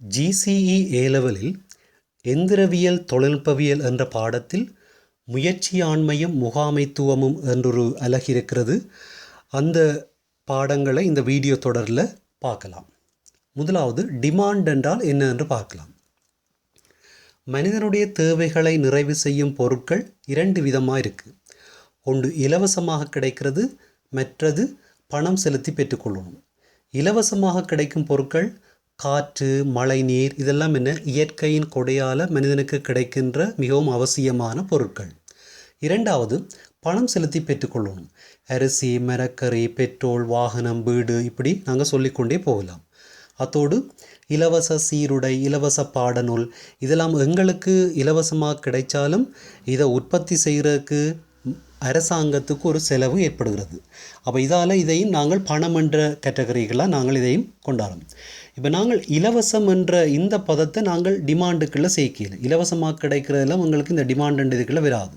GCE ஏ லெவலில் எந்திரவியல் தொழில்நுட்பவியல் என்ற பாடத்தில் முயற்சியாண்மையும் முகாமைத்துவமும் என்றொரு அலகு இருக்கிறது அந்த பாடங்களை இந்த வீடியோ தொடரில் பார்க்கலாம். முதலாவது டிமாண்ட் என்றால் என்ன என்று பார்க்கலாம். மனிதனுடைய தேவைகளை நிறைவு செய்யும் பொருட்கள் இரண்டு விதமாக இருக்குது ஒன்று இலவசமாக கிடைக்கிறது மற்றது பணம் செலுத்தி பெற்றுக்கொள்ளணும். இலவசமாக கிடைக்கும் பொருட்கள் காற்று மழை நீர் இதெல்லாம் என்ன? இயற்கையின் கொடையால் மனிதனுக்கு கிடைக்கின்ற மிகவும் அவசியமான பொருட்கள். இரண்டாவது பணம் செலுத்தி பெற்றுக்கொள்ளணும் அரிசி மரக்கறி பெட்ரோல் வாகனம் வீடு இப்படி நாங்கள் சொல்லிக்கொண்டே போகலாம். அத்தோடு இலவச சீருடை இலவச பாடநூல் இதெல்லாம் எங்களுக்கு இலவசமாக கிடைச்சாலும் இதை உற்பத்தி செய்கிறதுக்கு அரசாங்கத்துக்கு ஒரு செலவு ஏற்படுகிறது. அப்போ இதால் இதையும் நாங்கள் பணம் என்ற கேட்டகரிகளாக நாங்கள் இதையும் கொண்டாடும் இப்போ நாங்கள் இலவசம் என்ற இந்த பதத்தை நாங்கள் டிமாண்டுக்குள்ளே சேர்க்கல இலவசமாக கிடைக்கிறதெல்லாம் உங்களுக்கு இந்த டிமாண்ட் இதுக்குள்ளே வராது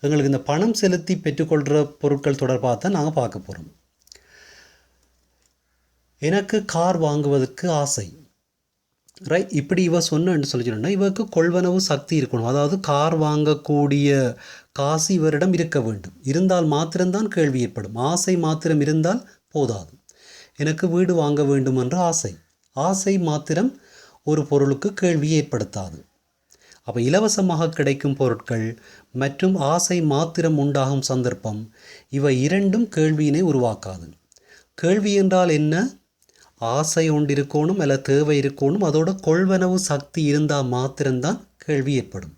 எங்களுக்கு இந்த பணம் செலுத்தி பெற்றுக்கொள்கிற பொருட்கள் தொடர்பாக தான் நாங்கள் பார்க்க போகிறோம் எனக்கு கார் வாங்குவதற்கு ஆசை. ரைட் இப்படி இவ சொன்னு சொல்லிச்சுன்னா இவருக்கு கொள்வனவு சக்தி இருக்கணும். அதாவது கார் வாங்கக்கூடிய காசு இவரிடம் இருக்க வேண்டும். இருந்தால் மாத்திரம்தான் கேள்வி ஏற்படும். ஆசை மாத்திரம் இருந்தால் போதாது. எனக்கு வீடு வாங்க வேண்டும் என்ற ஆசை. ஆசை மாத்திரம் ஒரு பொருளுக்கு கேள்வியை ஏற்படுத்தாது. அப்போ இலவசமாக கிடைக்கும் பொருட்கள் மற்றும் ஆசை மாத்திரம் உண்டாகும் சந்தர்ப்பம் இவை இரண்டும் கேள்வியினை உருவாக்காது. கேள்வி என்றால் என்ன? ஆசை ஒன்று இருக்கணும் அல்ல தேவை இருக்கணும் அதோட கொள்வனவு சக்தி இருந்தால் மாத்திரம்தான் கேள்வி ஏற்படும்.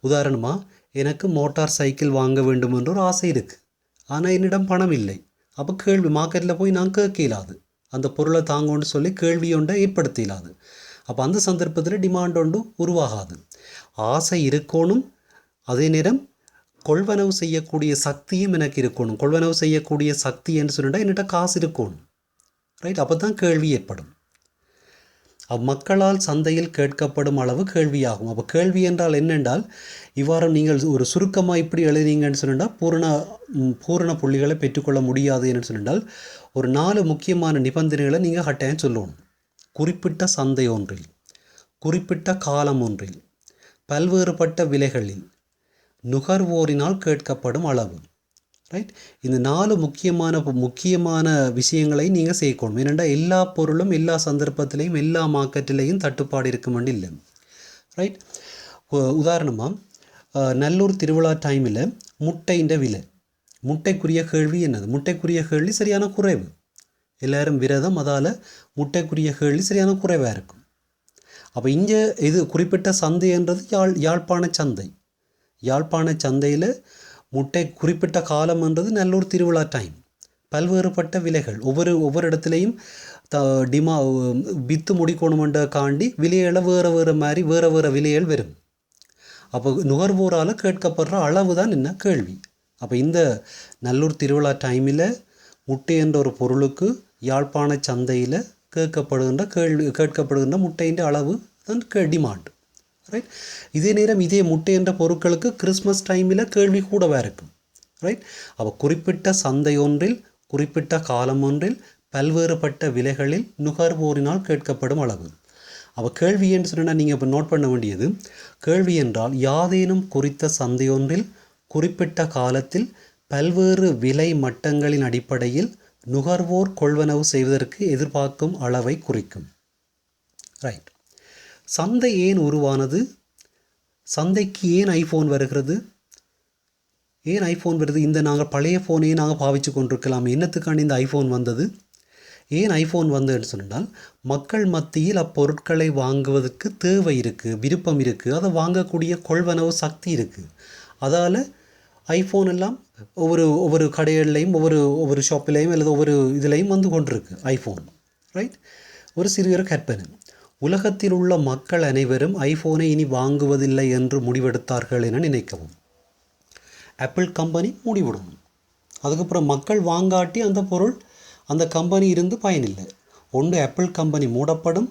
உதாரணமாக எனக்கு மோட்டார் சைக்கிள் வாங்க வேண்டும் என்ற ஒரு ஆசை இருக்குது ஆனால் என்னிடம் பணம் இல்லை. அப்போ கேள்வி மார்க்கெட்டில் போய் நான் கேட்க இயலாது. அந்த பொருளை தாங்கும்னு சொல்லி கேள்வி ஒன்றை ஏற்படுத்த அப்போ அந்த சந்தர்ப்பத்தில் டிமாண்ட் ஒன்று உருவாகாது. ஆசை இருக்கணும் அதே நேரம் கொள்வனவு செய்யக்கூடிய சக்தியும் எனக்கு இருக்கணும். கொள்வனவு செய்யக்கூடிய சக்தி என்று சொல்லிட்டா என்னிட்ட காசு இருக்கணும். ரைட் அப்போ தான் கேள்வி ஏற்படும். அம்மக்களால் சந்தையில் கேட்கப்படும் அளவு கேள்வியாகும். அப்போ கேள்வி என்றால் என்னென்றால் இவ்வாறு நீங்கள் ஒரு சுருக்கமாக இப்படி எழுதினீங்கன்னு சொன்னால் பூரண பூரண புள்ளிகளை பெற்றுக்கொள்ள முடியாது என்று சொன்னால் ஒரு நாலு முக்கியமான நிபந்தனைகளை நீங்கள் கட்டாயம் சொல்லணும். குறிப்பிட்ட சந்தை ஒன்றில் குறிப்பிட்ட காலம் ஒன்றில் பல்வேறுபட்ட விலைகளில் நுகர்வோரினால் கேட்கப்படும் அளவு. ரைட் இந்த நாலு முக்கியமான முக்கியமான விஷயங்களை நீங்கள் சேர்க்கணும். ஏனெண்டா எல்லா பொருளும் எல்லா சந்தர்ப்பத்திலையும் எல்லா மார்க்கெட்டிலையும் தட்டுப்பாடு இருக்குமெண்டு இல்லை ரைட் உதாரணமாக நல்லூர் திருவிழா டைமில் முட்டைன்ற விலை. முட்டைக்குரிய கேள்வி என்னது? முட்டைக்குரிய கேள்வி சரியான குறைவு. எல்லாரும் விரதம் அதால் முட்டைக்குரிய கேள்வி சரியான குறைவாக இருக்கும். அப்போ இங்கே இது குறிப்பிட்ட சந்தைன்றது யாழ் யாழ்ப்பாண சந்தை. யாழ்ப்பாண சந்தையில் முட்டை குறிப்பிட்ட காலம்ன்றது நல்லூர் திருவிழா டைம் பல்வேறுபட்ட விலைகள். ஒவ்வொரு ஒவ்வொரு இடத்துலையும் த டிமா வித்து முடிக்கணுமென்ற காண்டி விலைகளை வேறு வேறு மாதிரி வேறு வேறு விலைகள் வரும். அப்போ நுகர்வோரால் கேட்கப்படுற அளவு தான் என்ன கேள்வி. அப்போ இந்த நல்லூர் திருவிழா டைமில் முட்டை என்ற ஒரு பொருளுக்கு யாழ்ப்பாண சந்தையில் கேட்கப்படுகின்ற கேள்வி கேட்கப்படுகின்ற முட்டையின் அளவு தான் கே டிமாண்ட். ரைட் இதே நேரம் இதே முட்டை என்ற பொருட்களுக்கு கிறிஸ்மஸ் டைமில் கேள்வி கூடவே இருக்கும்? ரைட் அப்போ குறிப்பிட்ட சந்தை ஒன்றில் குறிப்பிட்ட காலம் ஒன்றில் பல்வேறுபட்ட விலைகளில் நுகர்வோரினால் கேட்கப்படும் அளவு. அப்போ கேள்வி என்று சொன்னால் நீங்கள் இப்போ நோட் பண்ண வேண்டியது கேள்வி என்றால் யாதேனும் குறித்த சந்தையொன்றில் குறிப்பிட்ட காலத்தில் பல்வேறு விலை மட்டங்களின் அடிப்படையில் நுகர்வோர் கொள்வனவு செய்வதற்கு எதிர்பார்க்கும் அளவை குறிக்கும். ரைட் சந்தை ஏன் உருவானது? சந்தைக்கு ஏன் ஐஃபோன் வருகிறது? ஏன் ஐஃபோன் வருது? இந்த நாங்கள் பழைய ஃபோனையே நாங்கள் பாவிச்சு கொண்டிருக்கலாம். என்னத்துக்காண்டி இந்த ஐஃபோன் வந்தது? ஏன் ஐஃபோன் வந்ததுன்னு சொன்னால் மக்கள் மத்தியில் அப்பொருட்களை வாங்குவதற்கு தேவை இருக்குது விருப்பம் இருக்குது அதை வாங்கக்கூடிய கொள்வனவு சக்தி இருக்குது அதால் ஐஃபோன் எல்லாம் ஒவ்வொரு ஒவ்வொரு கடைகள்லையும் ஒவ்வொரு ஒவ்வொரு ஷாப்பிலையும் அல்லது ஒவ்வொரு இதுலேயும் வந்து கொண்டிருக்கு ஐஃபோன் ரைட் ஒரு சிறிய கற்பனை. உலகத்தில் உள்ள மக்கள் அனைவரும் ஐஃபோனை இனி வாங்குவதில்லை என்று முடிவெடுத்தார்கள் என நினைக்கவும். ஆப்பிள் கம்பெனி மூடிவிடணும் அதுக்கப்புறம் மக்கள் வாங்காட்டி அந்த பொருள் அந்த கம்பெனி இருந்து பயனில்லை. ஒன்று ஆப்பிள் கம்பெனி மூடப்படும்.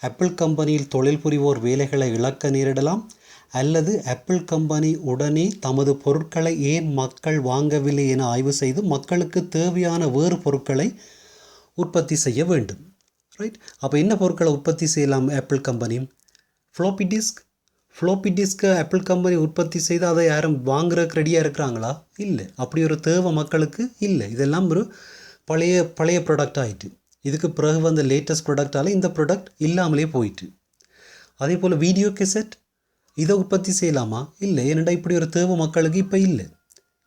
ஆப்பிள் கம்பெனியில் தொழில் புரிவோர் வேலைகளை இழக்க நேரிடலாம். அல்லது ஆப்பிள் கம்பெனி உடனே தமது பொருட்களை ஏன் மக்கள் வாங்கவில்லை என ஆய்வு செய்து மக்களுக்கு தேவையான வேறு பொருட்களை உற்பத்தி செய்ய வேண்டும். ரைட் அப்போ என்ன பொருட்களை உற்பத்தி செய்யலாம் Apple company floppy disk floppy டிஸ்க்கை Apple company உற்பத்தி செய்து அதை யாரும் வாங்குறதுக்கு ரெடியாக இருக்கிறாங்களா? இல்லை. அப்படி ஒரு தேவை மக்களுக்கு இல்லை. இதெல்லாம் ஒரு பழைய பழைய ப்ராடக்ட் ஆகிட்டு இதுக்கு பிறகு வந்த லேட்டஸ்ட் ப்ராடக்டால் இந்த ப்ராடக்ட் இல்லாமலே போயிட்டு. அதே போல் வீடியோ கெசட் இதை உற்பத்தி செய்யலாமா? இல்லை. ஏனெண்டா இப்படி ஒரு தேவை மக்களுக்கு இப்போ இல்லை.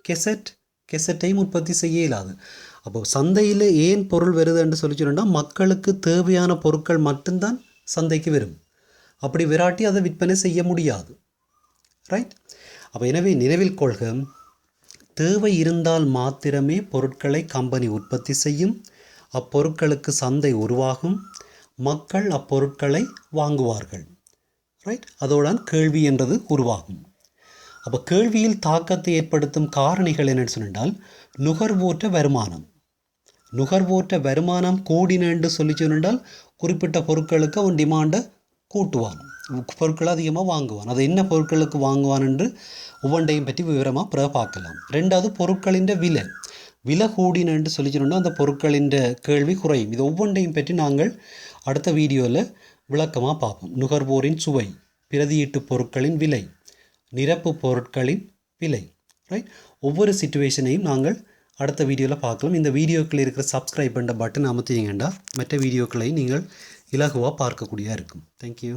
கெசட் கெசட்டையும் உற்பத்தி செய்ய இயலாது. அப்போது சந்தையில் ஏன் பொருள் வருதுன்னு சொல்லி சொன்னால் மக்களுக்கு தேவையான பொருட்கள் மட்டும்தான் சந்தைக்கு வரும். அப்படி விராட்டி அதை விற்பனை செய்ய முடியாது. ரைட் அப்போ எனவே நினைவில் கொள்க தேவை இருந்தால் மாத்திரமே பொருட்களை கம்பெனி உற்பத்தி செய்யும். அப்பொருட்களுக்கு சந்தை உருவாகும். மக்கள் அப்பொருட்களை வாங்குவார்கள். ரைட் அதோடான் கேள்வி என்றது உருவாகும். அப்போ கேள்வியில் தாக்கத்தை ஏற்படுத்தும் காரணிகள் என்னென்னு சொன்னால் நுகர்வோற்ற வருமானம். நுகர்வோற்ற வருமானம் கூடினு சொல்லி சொன்னால் குறிப்பிட்ட பொருட்களுக்கு அவன் டிமாண்டை கூட்டுவான். பொருட்களை அதிகமாக வாங்குவான். அது என்ன பொருட்களுக்கு வாங்குவான் என்று ஒவ்வொன்றையும் பற்றி விவரமாக பிற பார்க்கலாம். ரெண்டாவது பொருட்களின் விலை. விலை கூடினு சொல்லி சொன்னால் அந்த பொருட்களின் கேள்வி குறையும். இது ஒவ்வொன்றையும் பற்றி நாங்கள் அடுத்த வீடியோவில் விளக்கமாக பார்ப்போம். நுகர்வோரின் சுவை பிரதியீட்டு பொருட்களின் விலை நிரப்பு பொருட்களின் விலை ரைட் ஒவ்வொரு சுச்சுவேஷனையும் நாங்கள் அடுத்த வீடியோவில் பார்க்கலாம். இந்த வீடியோக்களில் இருக்கிற சப்ஸ்கிரைப் பண்ணுற பட்டன் அமர்த்திங்கண்டா மற்ற வீடியோக்களையும் நீங்கள் இலகுவாக பார்க்கக்கூடியதாக இருக்கும். தேங்க்யூ